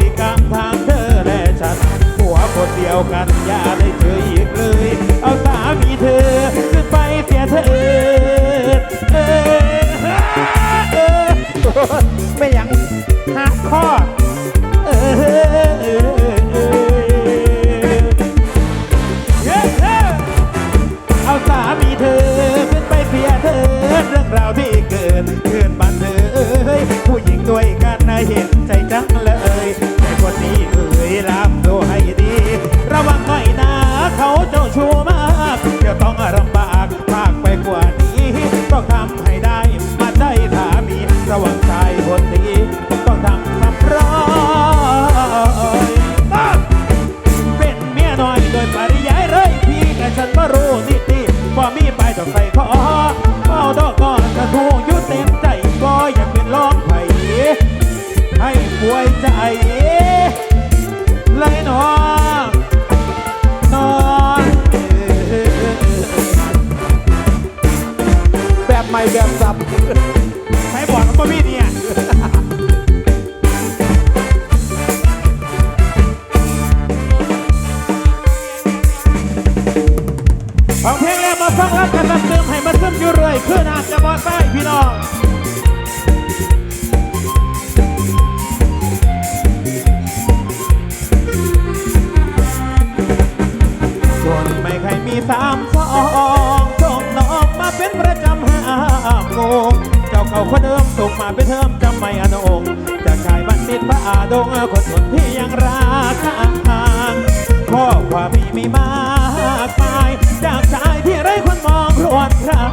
ติกรรมทางเธอและฉันหัวคนเดียวกันอย่าได้เจออีกเลย ขึ้นหักจะบอลไปพี่น้องส่นไม่ใครมีสามสองส่งน้องมาเป็นประจำห้าโมงเจ้าเก่าคนเดิมส่งมาเป็นเทอมจำไม่อนงจะขายบันติดพระอาดงคนสนที่ยังรักข้างข้อความมีมีมากมาย อ่นครา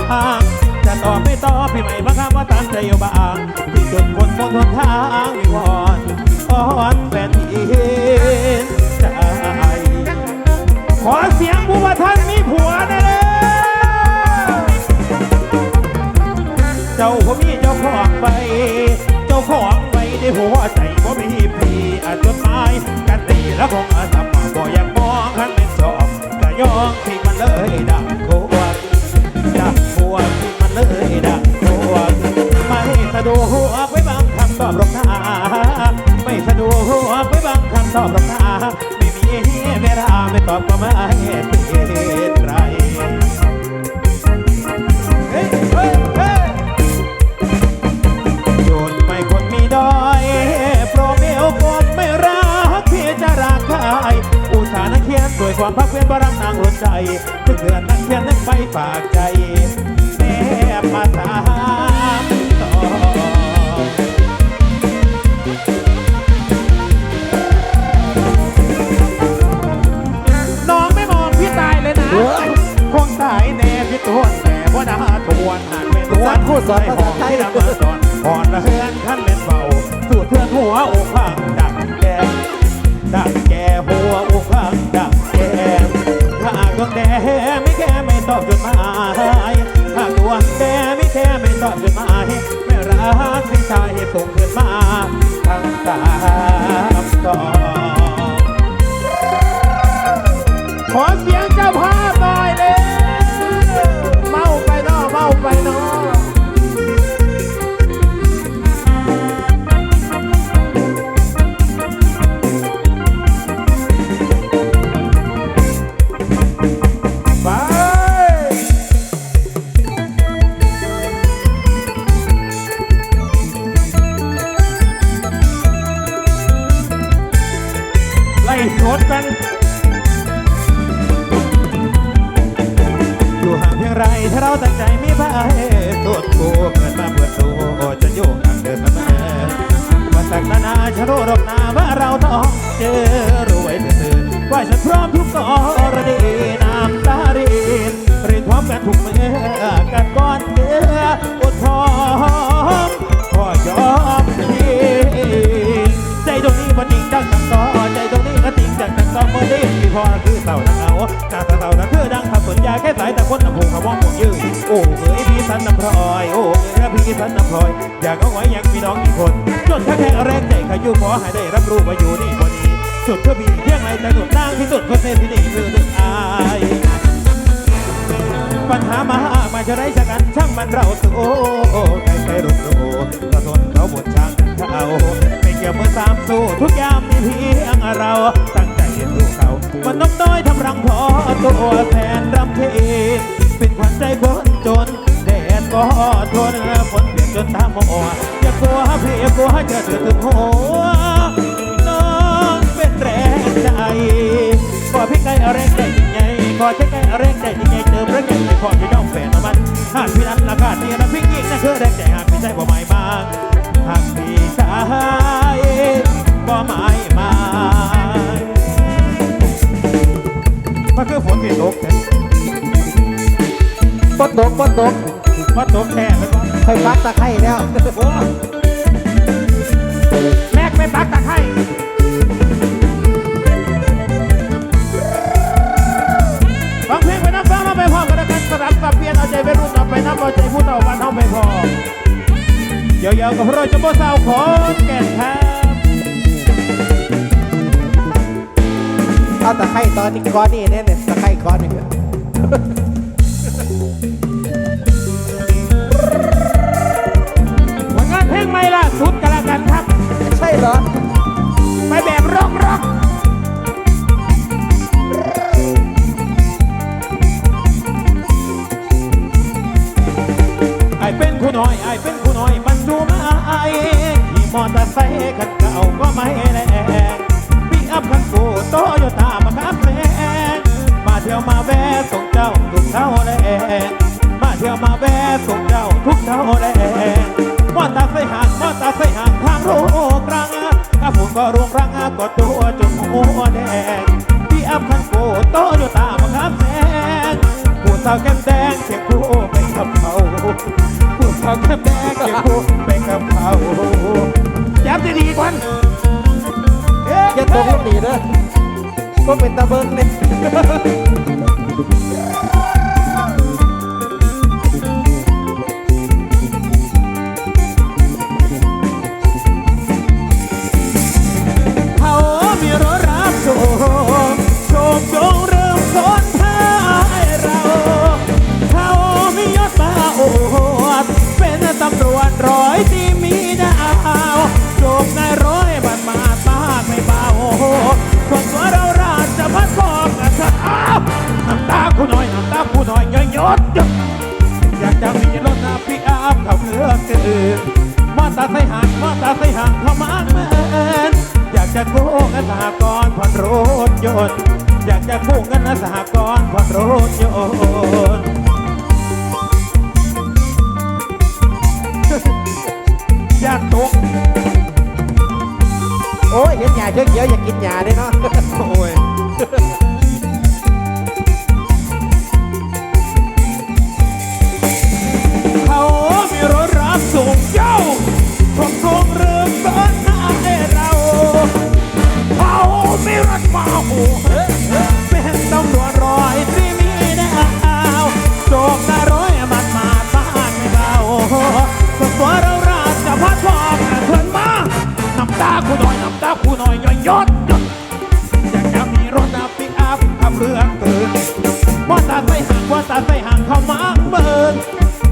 จะตอบไม่ตอบพี่ไม่บังคับว่าตามใจอยู่บ้างที่จนคนบนองทนทางวิวอนอ่อนแผ่นดินใจขอเสียงผู้ว่าท่านมีผัวไน้เลยเจ้าผมมีเจ้าของไป เจ้าของไปได้หัวใจว่ามีพี่อาจจะตายกันตีแล้วขง ชอบตาไม่มีเวลาไม่ตอบก็ไม่เป็นไรจทไม่คนมีดอยโปรเมลคนไม่รักพี่จะรักใครอุตานเขียนด้วยความพักเพียนบารมีนางรนใจ พอคือเสาทางเอาจากเสาทางคือดังขับสนยาแค่สายแต่คนน้ำผงขว่องผงยืดโอ้เอ้ยพี่สันน้ำพลอยโอ้เอ้ยพี่สันน้ำพลอย อยากเอาไว้ยังมีน้องอีกคนจนถ้าแค่แรงใจขยุ่ขอให้ได้รับรู้ว่าอยู่นี่วันนี้สุดเพื่อมีเที่ยงไรแต่สุดตั้งที่สุดคนเส้นที่นี่คือหนึ่อายปัญหามามากมาจะได้จากกันช่างมันเราสู้ใครใครรุนโอกระทนเขาบนช่างเขาไม่เกี่ยวเมื่อสามสู้ทุกยามมีเพียงเรา มันนกน้อยทำรังพอตัวแทนรำเทนเป็นขวัญใจคนจนแดดก็ทนฝนเปียกจนตาหมออย่ากลัวพี่อย่ากลัวจะเดือดถึงหัวน้องเป็นแรงใจขอพี่ไก่เอาแรงได้ยังไงขอใช้ไก่เอาแรงได้ยังไงเติมแรงใหญ่ขอจะย่องแฝงมันหากพี่นั้นราคาดีนะพี่ยิ่งนะคือแรงใจหากพี่ใจบ่หมายมากหากพี่ชายบ่หมายมา มันคือฝนที่ตกปดตกปดตกว่าตกแค่ไหมวะค่อยปักตะไคร้แล้วโอ้แม็กไม่ปักตะไคร้ฟังเพลงไปน้ำฟังเราไปพร้อมกันแล้วกันสลับสับเปลี่ยนเอาใจไปรุ่นเอาไปน้ำเอาใจผู้เฒ่าบ้านเฮาไปพอเดี๋ยวๆกับเราจะบ่สาวของแก่นครั เอาตะไคร้ตอนนี้ก้อนนี่แน่เนี่ยตะไคร้ก้อนนี่ผลงานเพลงใหม่ล่าสุดกันแล้วกันครับ ใช่เหรอ ไปแบบร็อกร็อกไอเป็นผู้น้อยไอเป็นผู้น้อยบรรจุมาไอขี่มอเตอร์ไซค์คันเก่าก็ไม่ ที่ยวมาแวะส่งเจ้าทุกเท่าแรงมาเที่ยวมาแวะส่งเจ้าทุกเท่าแรงมอตอร์ไซค์ห่างมอตอร์ไซค์ห่างทางโลกรังกระผมก็รวงรังก็ตัวจนหัวแดงปีอัพคันกูโตโยต้ามครับแพงผู้สาวแก้มแดงเคียงคู่ไปกับเขาผู้สาวแก้มแดงเคียงคู่ไปกับเขาย้ำจะดีกวันเอ๊ะอย่าตกลูกหนีเด้อ ก็เป็นตะเบิงเนี่ยเขามีรถรับส่งโชคจงเริ่มสนท้ายเราเขามียศมาโอดเป็นตำรวจร้อยที่มีดาวโชคนายร้อยบันมาตากไม่เบาส่วนตัวเรา น้ำตาคู่น้อยน้ำตาคู่น้อยย่อยยศอยากจะมีรถนาปิกอัพขับเรือเกินมอเตอร์ไซค์ห่างมอเตอร์ไซค์ห่างเข้ามาเมนอยากจะกู้เงินสหกรณ์ผ่อนรถยนต์อยากจะกู้เงินสหกรณ์ผ่อนรถยนต์อยากตกโอ้ยเห็นหญ้าเขียวๆอยากกินหญ้าเด้เนาะโอ้ย ถมาโอ้เป็นตำรวจร้อยที่มีดาวโจกได้ร้อยมันมาบ้านไม่เบาส่วนตัวเราราชพัฒน์บอกันเพื่อนมาน้ำตาคู่น้อยน้ำตาคู่น้อยย่อยยศยศอยากจะมีรถนะปิกอัพขับเรือเกินมอเตอร์ไซค์ห่างมอเตอร์ไซค์ห่างเข้ามาเบิร์น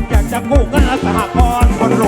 อยากจะกู้เงินสหกรณ์คนร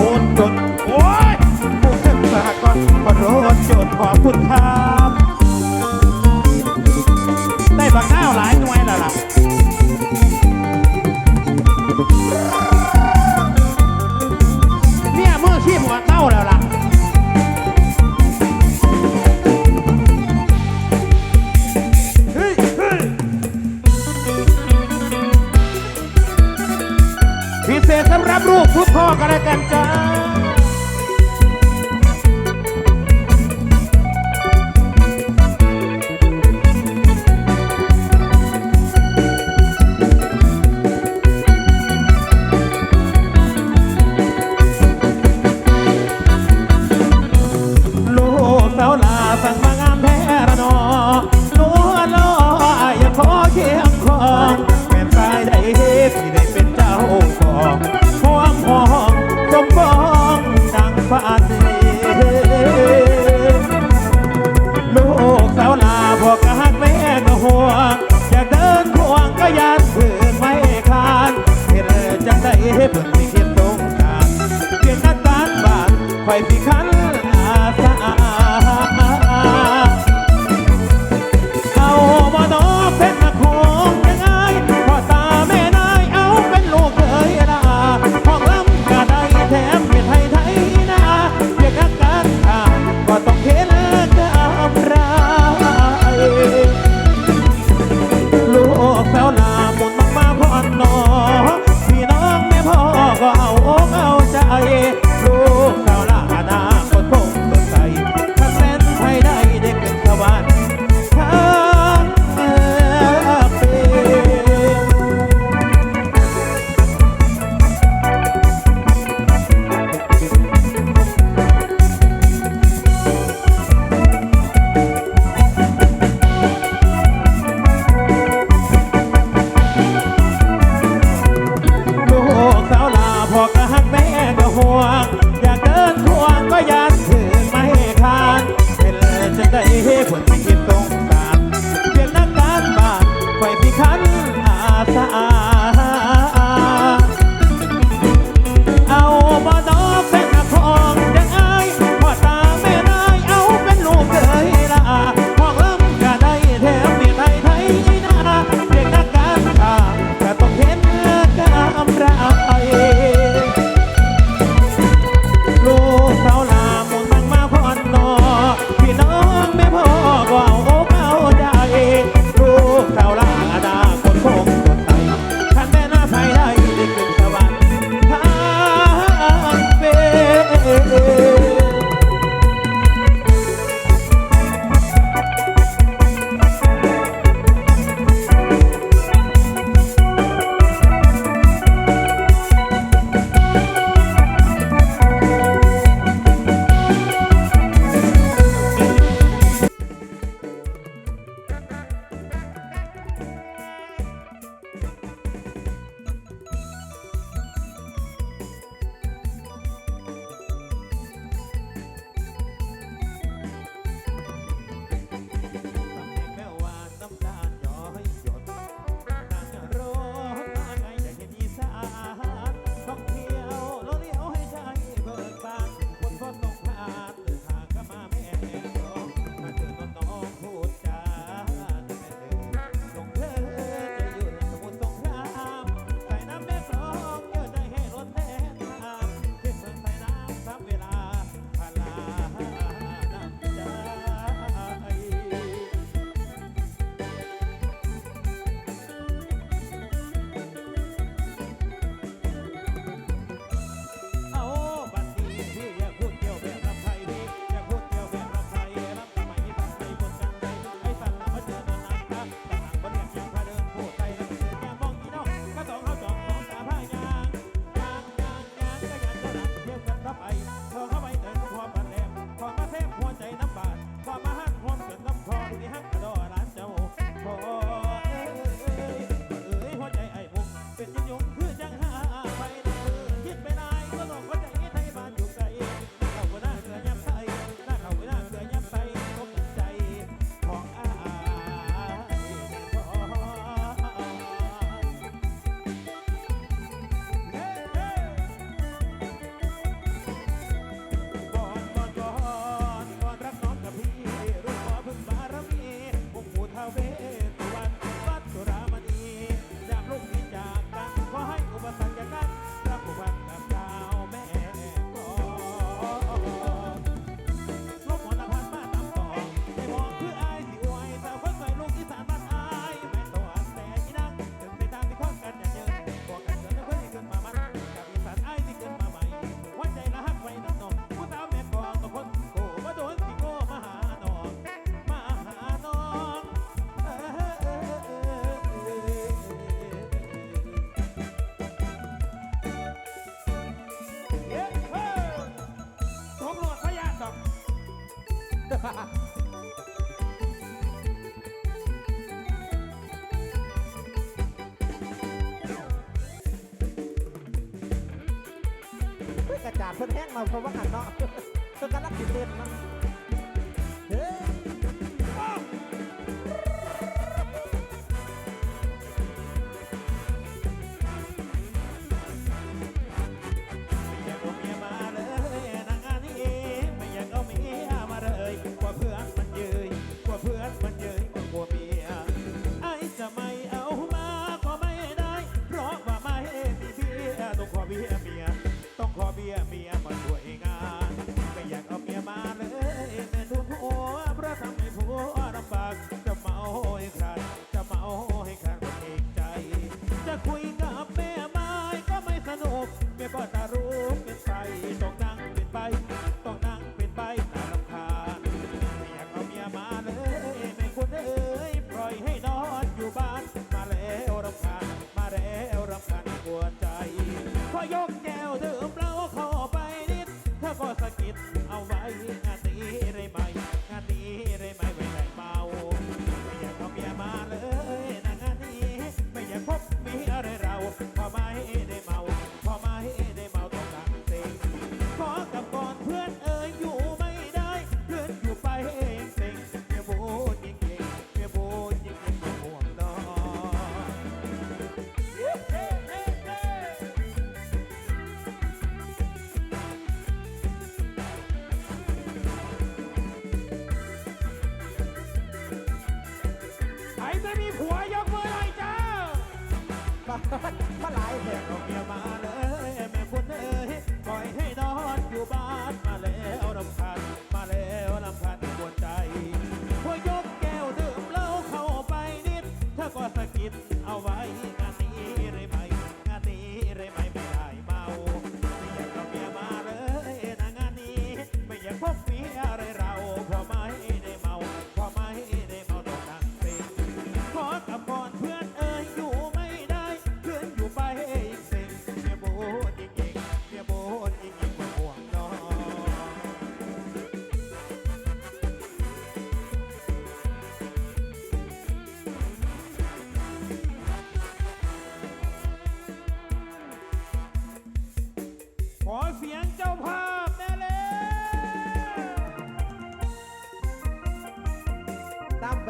ดาษเพิ่นแห้งมาเพราะว่าหันเนาะเพิ่นกำลังติดเต้นเนาะ จะมีผัวยกมือหน่อยจ้าบ้าหลายแสน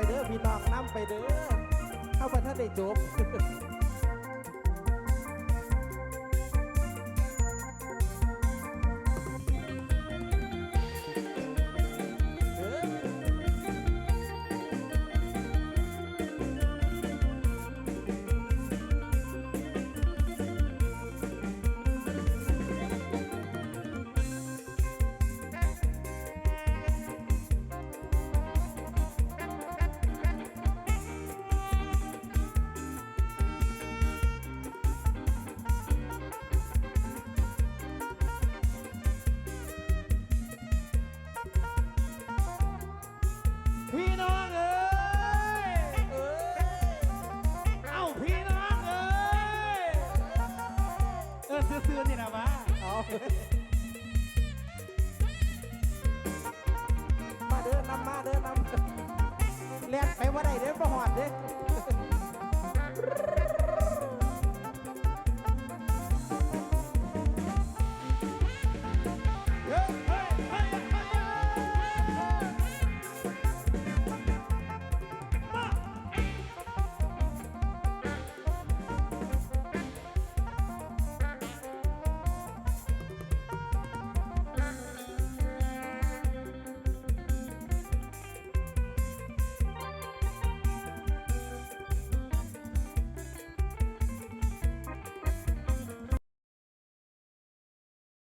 เด้อพี่น้องน้ำไปเด้อเข้าไปท่านได้จบ ซื้อนี่นะวะเอามาเดินนำมาเดินนำแล่นไปว่าใดเด้อบ่หอดเด้